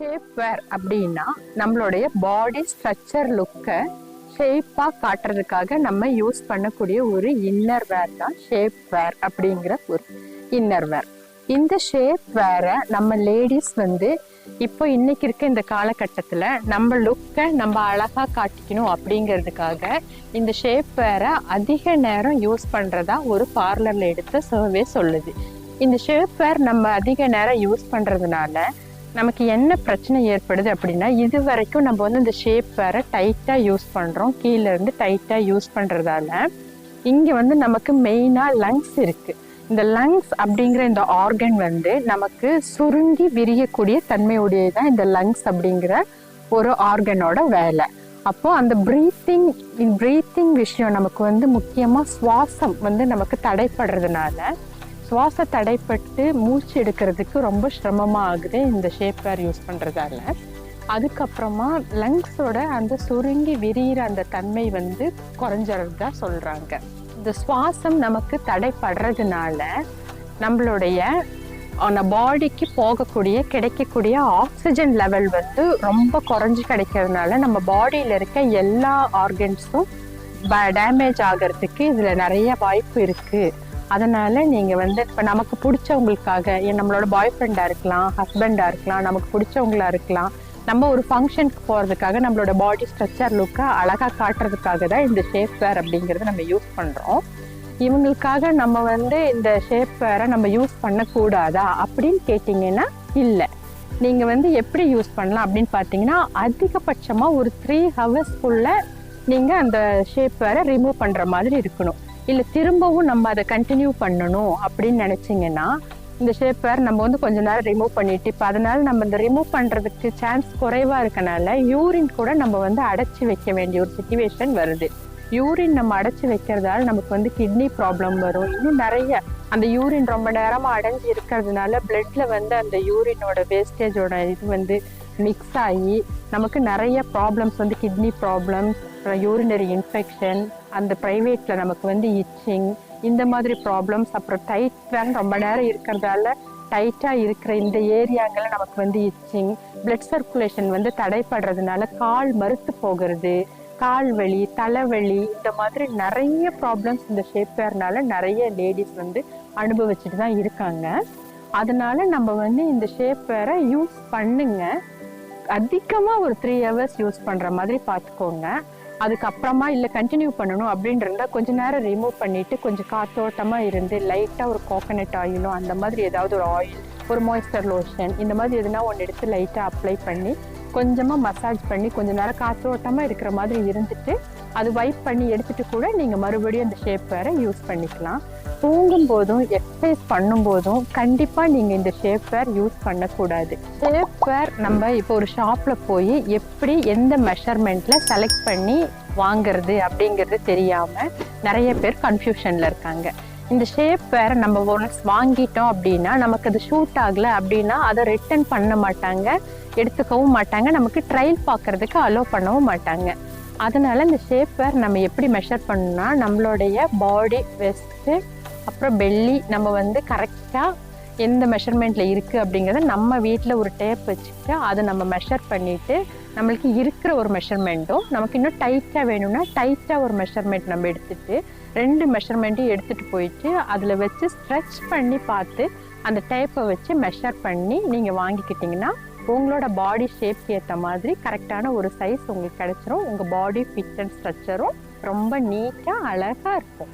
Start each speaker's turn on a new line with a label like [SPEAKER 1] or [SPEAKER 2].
[SPEAKER 1] Shape வேர் அப்படின்னா நம்மளுடைய பாடி structure லுக்கை ஷேப்பாக காட்டுறதுக்காக நம்ம யூஸ் பண்ணக்கூடிய ஒரு இன்னர் வேர் தான் ஷேப் வேர் அப்படிங்கிற ஒரு இன்னர் வேர் இந்த ஷேப் வேரை நம்ம லேடிஸ் வந்து இப்போ இன்னைக்கு இருக்க இந்த காலகட்டத்தில் நம்ம லுக்கை நம்ம அழகாக காட்டிக்கணும் அப்படிங்கிறதுக்காக இந்த ஷேப் வேரை அதிக நேரம் யூஸ் பண்ணுறதா ஒரு பார்லரில் எடுத்த சர்வே சொல்லுது. இந்த ஷேப் வேர் நம்ம அதிக நேரம் யூஸ் பண்ணுறதுனால நமக்கு என்ன பிரச்சனை ஏற்படுது அப்படின்னா இது வரைக்கும் நம்ம வந்து இந்த ஷேப் வேற டைட்டாக யூஸ் பண்ணுறோம் கீழே இருந்து டைட்டாக யூஸ் பண்ணுறதால இங்கே வந்து நமக்கு மெயினாக லங்ஸ் இருக்குது இந்த லங்ஸ் அப்படிங்கிற இந்த ஆர்கன் வந்து நமக்கு சுருங்கி விரியக்கூடிய தன்மையுடைய தான் இந்த லங்ஸ் அப்படிங்கிற ஒரு ஆர்கனோட வேலை. அப்போ அந்த ப்ரீத்திங் ப்ரீத்திங் விஷயம் நமக்கு வந்து முக்கியமாக சுவாசம் வந்து நமக்கு தடைப்படுறதுனால சுவாச தடைப்பட்டு மூச்சு எடுக்கிறதுக்கு ரொம்ப சிரமமாக ஆகுது இந்த ஷேப் வேர் யூஸ் பண்ணுறதால அதுக்கப்புறமா லங்ஸோட அந்த சுருங்கி விரிகிற அந்த தன்மை வந்து குறைஞ்சறதா சொல்கிறாங்க இந்த சுவாசம் நமக்கு தடைப்படுறதுனால நம்மளுடைய அந்த பாடிக்கு போகக்கூடிய கிடைக்கக்கூடிய ஆக்சிஜன் லெவல் வந்து ரொம்ப குறைஞ்சு கிடைக்கிறதுனால நம்ம பாடியில் இருக்க எல்லா ஆர்கன்ஸும் டேமேஜ் ஆகிறதுக்கு இதில் நிறைய வாய்ப்பு இருக்குது அதனால நீங்கள் வந்து இப்போ நமக்கு பிடிச்சவங்களுக்காக ஏன் நம்மளோட பாய் ஃப்ரெண்டாக இருக்கலாம் ஹஸ்பண்டாக இருக்கலாம் நமக்கு பிடிச்சவங்களா இருக்கலாம் நம்ம ஒரு ஃபங்க்ஷனுக்கு போகிறதுக்காக நம்மளோட பாடி ஸ்ட்ரக்சர் லுக்கை அழகாக காட்டுறதுக்காக தான் இந்த ஷேப் வேர் அப்படிங்கிறத நம்ம யூஸ் பண்ணுறோம் இவங்களுக்காக நம்ம வந்து இந்த ஷேப் வேரை நம்ம யூஸ் பண்ணக்கூடாதா அப்படின்னு கேட்டிங்கன்னா இல்லை. நீங்கள் வந்து எப்படி யூஸ் பண்ணலாம் அப்படின்னு பார்த்தீங்கன்னா அதிகபட்சமாக ஒரு த்ரீ ஹவர்ஸ்க்குள்ளே நீங்கள் அந்த ஷேப் வேரை ரிமூவ் பண்ணுற மாதிரி இருக்கணும். இல்லை திரும்பவும் நம்ம அதை கண்டினியூ பண்ணணும் அப்படின்னு நினச்சிங்கன்னா இந்த ஷேப்பர் நம்ம வந்து கொஞ்ச நேரம் ரிமூவ் பண்ணிட்டு இப்போ அதனால நம்ம இந்த ரிமூவ் பண்ணுறதுக்கு சான்ஸ் குறைவாக இருக்கனால யூரின் கூட நம்ம வந்து அடைச்சி வைக்க வேண்டிய ஒரு சுச்சுவேஷன் வருது. யூரின் நம்ம அடைச்சி வைக்கிறதால நமக்கு வந்து கிட்னி ப்ராப்ளம் வரும். இன்னும் நிறைய அந்த யூரின் ரொம்ப நேரமாக அடைஞ்சு இருக்கிறதுனால பிளட்ல வந்து அந்த யூரினோட வேஸ்டேஜோட இது வந்து மிக்ஸ் ஆகி நமக்கு நிறைய ப்ராப்ளம்ஸ் வந்து கிட்னி ப்ராப்ளம்ஸ் யூரினரி இன்ஃபெக்ஷன் அந்த ப்ரைவேட்டில் நமக்கு வந்து இச்சிங் இந்த மாதிரி ப்ராப்ளம்ஸ் அப்புறம் டைட் வேன் ரொம்ப நேரம் இருக்கிறதால டைட்டாக இருக்கிற இந்த ஏரியாங்களில் நமக்கு வந்து இச்சிங் பிளட் சர்க்குலேஷன் வந்து தடைப்படுறதுனால கால் மறுத்து போகிறது கால் வலி தலைவலி இந்த மாதிரி நிறைய ப்ராப்ளம்ஸ் இந்த ஷேப்வேர்னால நிறைய லேடிஸ் வந்து அனுபவிச்சுட்டு தான் இருக்காங்க. அதனால நம்ம வந்து இந்த ஷேப்வேரை யூஸ் பண்ணுங்க. அதிகமாக ஒரு த்ரீ ஹவர்ஸ் யூஸ் பண்ணுற மாதிரி பார்த்துக்கோங்க. அதுக்கப்புறமா இல்லை கண்டினியூ பண்ணணும் அப்படின்னு இருந்தால் கொஞ்ச நேரம் ரிமூவ் பண்ணிட்டு கொஞ்சம் காத்தோட்டமாக இருந்து லைட்டாக ஒரு கோகனட் ஆயிலும் அந்த மாதிரி ஏதாவது ஒரு ஆயில் ஒரு மாய்ஸ்டர் லோஷன் இந்த மாதிரி எதுனா ஒன்று எடுத்து லைட்டாக அப்ளை பண்ணி கொஞ்சமாக மசாஜ் பண்ணி கொஞ்சம் நேரம் காற்றோட்டமாக இருக்கிற மாதிரி இருந்துட்டு அது வைப் பண்ணி எடுத்துட்டு கூட நீங்கள் மறுபடியும் அந்த ஷேப் வேற யூஸ் பண்ணிக்கலாம். தூங்கும் போதும் எக்ஸசைஸ் பண்ணும்போதும் கண்டிப்பாக நீங்கள் இந்த ஷேப் வேர் யூஸ் பண்ணக்கூடாது. ஷேப் வேர் நம்ம இப்போ ஒரு ஷாப்பில் போய் எப்படி எந்த மெஷர்மெண்ட்டில் செலக்ட் பண்ணி வாங்குறது அப்படிங்கிறது தெரியாமல் நிறைய பேர் கன்ஃபியூஷனில் இருக்காங்க. இந்த ஷேப் வேற நம்ம ஒன்ஸ் வாங்கிட்டோம் அப்படின்னா நமக்கு அது ஷூட் ஆகலை அப்படின்னா அதை ரிட்டர்ன் பண்ண மாட்டாங்க எடுத்துக்கவும் மாட்டாங்க நமக்கு ட்ரையல் பார்க்கறதுக்கு அலோவ் பண்ணவும் மாட்டாங்க. அதனால இந்த ஷேப் வேர் நம்ம எப்படி மெஷர் பண்ணணும்னா நம்மளுடைய பாடி வெஸ்ட்டு அப்புறம் பெல்லி நம்ம வந்து கரெக்டாக எந்த மெஷர்மெண்ட்டில் இருக்குது அப்படிங்கிறத நம்ம வீட்டில் ஒரு டேப் வச்சுக்கிட்டு அதை நம்ம மெஷர் பண்ணிவிட்டு நம்மளுக்கு இருக்கிற ஒரு மெஷர்மெண்ட்டும் நமக்கு இன்னும் டைட்டாக வேணும்னா டைட்டாக ஒரு மெஷர்மெண்ட் நம்ம எடுத்துட்டு ரெண்டு மெஷர்மெண்ட்டையும் எடுத்துகிட்டு போயிட்டு அதில் வச்சு ஸ்ட்ரெச் பண்ணி பார்த்து அந்த டைப்பை வச்சு மெஷர் பண்ணி நீங்கள் வாங்கிக்கிட்டிங்கன்னா உங்களோட பாடி ஷேப்க்கு ஏற்ற மாதிரி கரெக்டான ஒரு சைஸ் உங்களுக்கு கிடைச்சிரும். உங்கள் பாடி ஃபிட் அண்ட் ஸ்ட்ரக்சரும் ரொம்ப நீட்டாக அழகாக இருக்கும்.